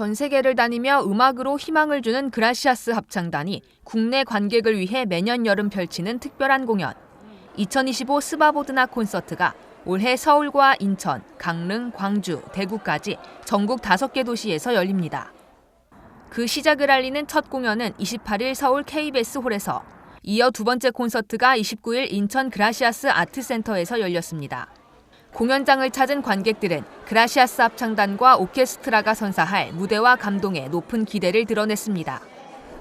전 세계를 다니며 음악으로 희망을 주는 그라시아스 합창단이 국내 관객을 위해 매년 여름 펼치는 특별한 공연. 2025 스바보드나 콘서트가 올해 서울과 인천, 강릉, 광주, 대구까지 전국 5개 도시에서 열립니다. 그 시작을 알리는 첫 공연은 28일 서울 KBS 홀에서 이어 두 번째 콘서트가 29일 인천 그라시아스 아트센터에서 열렸습니다. 공연장을 찾은 관객들은 그라시아스 합창단과 오케스트라가 선사할 무대와 감동에 높은 기대를 드러냈습니다.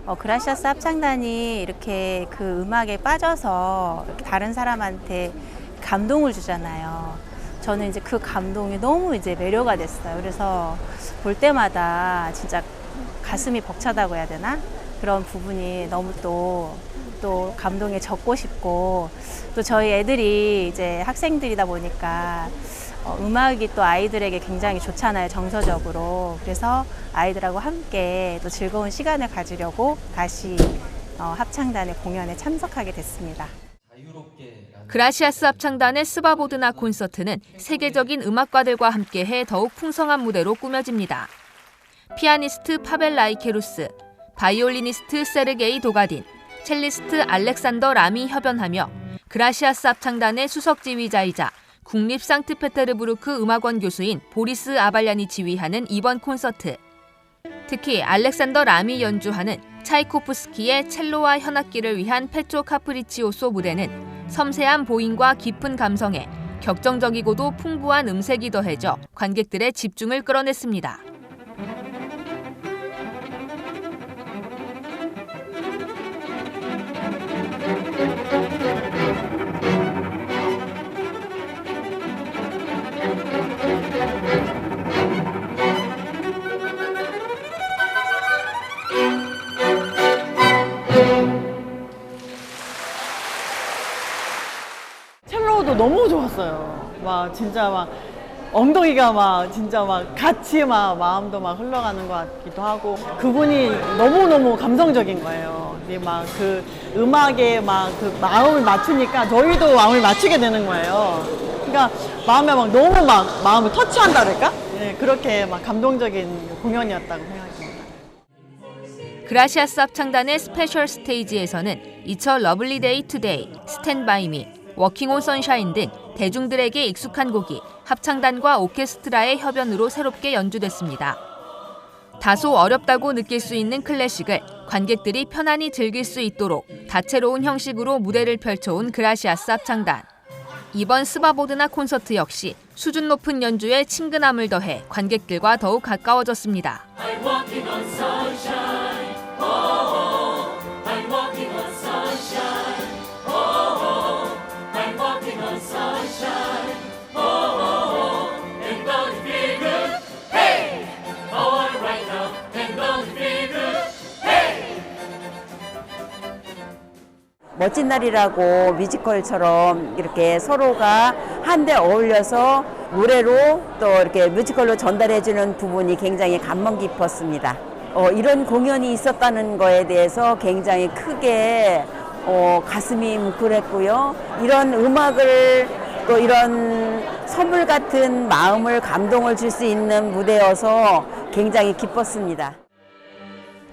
어, 그라시아스 합창단이 이렇게 그 음악에 빠져서 다른 사람한테 감동을 주잖아요. 저는 이제 그 감동이 너무 이제 매료가 됐어요. 그래서 볼 때마다 진짜 가슴이 벅차다고 해야 되나? 그런 부분이 너무 또, 또 감동에 적고 싶고 또 저희 애들이 이제 학생들이다 보니까 어, 음악이 또 아이들에게 굉장히 좋잖아요, 정서적으로. 그래서 아이들하고 함께 또 즐거운 시간을 가지려고 다시 어, 합창단의 공연에 참석하게 됐습니다. 그라시아스 합창단의 스바보드나 콘서트는 세계적인 음악가들과 함께해 더욱 풍성한 무대로 꾸며집니다. 피아니스트 파벨 라이케루스, 바이올리니스트 세르게이 도가딘, 첼리스트 알렉산더 람이 협연하며 그라시아스 합창단의 수석 지휘자이자 국립 상트페테르부르크 음악원 교수인 보리스 아발얀이 지휘하는 이번 콘서트. 특히 알렉산더 람이 연주하는 차이코프스키의 첼로와 현악기를 위한 페초 카프리치오소 무대는 섬세한 보임과 깊은 감성에 격정적이고도 풍부한 음색이 더해져 관객들의 집중을 끌어냈습니다. 너무 좋았어요. 막 진짜 막 엉덩이가 막 진짜 막 같이 막 마음도 막 흘러가는 것 같기도 하고 그분이 너무너무 감성적인 거예요. 막 그 음악에 막 그 마음을 맞추니까 저희도 마음을 맞추게 되는 거예요. 그러니까 마음에 막 너무 막 마음을 터치한다랄까? 네, 그렇게 막 감동적인 공연이었다고 생각합니다. 그라시아스 합창단의 스페셜 스테이지에서는 이처 러블리 데이 투데이, 스탠 바이 미, 워킹 온 선샤인 등 대중들에게 익숙한 곡이 합창단과 오케스트라의 협연으로 새롭게 연주됐습니다. 다소 어렵다고 느낄 수 있는 클래식을 관객들이 편안히 즐길 수 있도록 다채로운 형식으로 무대를 펼쳐온 그라시아스 합창단. 이번 스바보드나 콘서트 역시 수준 높은 연주에 친근함을 더해 관객들과 더욱 가까워졌습니다. 멋진 날이라고 뮤지컬처럼 이렇게 서로가 한데 어울려서 노래로 또 이렇게 뮤지컬로 전달해주는 부분이 굉장히 감명 깊었습니다. 어, 이런 공연이 있었다는 거에 대해서 굉장히 크게 어, 가슴이 뭉클했고요. 이런 음악을 또 이런 선물 같은 마음을 감동을 줄 수 있는 무대여서 굉장히 기뻤습니다.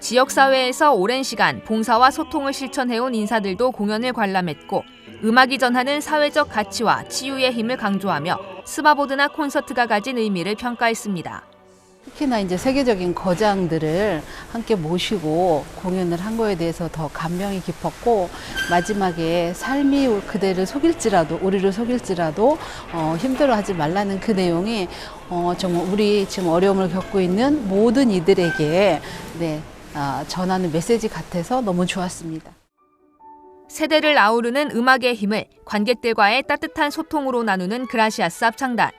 지역사회에서 오랜 시간 봉사와 소통을 실천해온 인사들도 공연을 관람했고 음악이 전하는 사회적 가치와 치유의 힘을 강조하며 스바보드나 콘서트가 가진 의미를 평가했습니다. 특히나 이제 세계적인 거장들을 함께 모시고 공연을 한 거에 대해서 더 감명이 깊었고 마지막에 삶이 그대를 속일지라도 우리를 속일지라도 어, 힘들어하지 말라는 그 내용이 어, 정말 우리 지금 어려움을 겪고 있는 모든 이들에게 네, 아, 전하는 메시지 같아서 너무 좋았습니다. 세대를 아우르는 음악의 힘을 관객들과의 따뜻한 소통으로 나누는 그라시아스 합창단.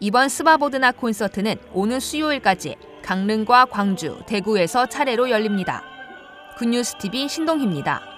이번 스바보드나 콘서트는 오는 수요일까지 강릉과 광주, 대구에서 차례로 열립니다. 굿뉴스 TV 신동희입니다.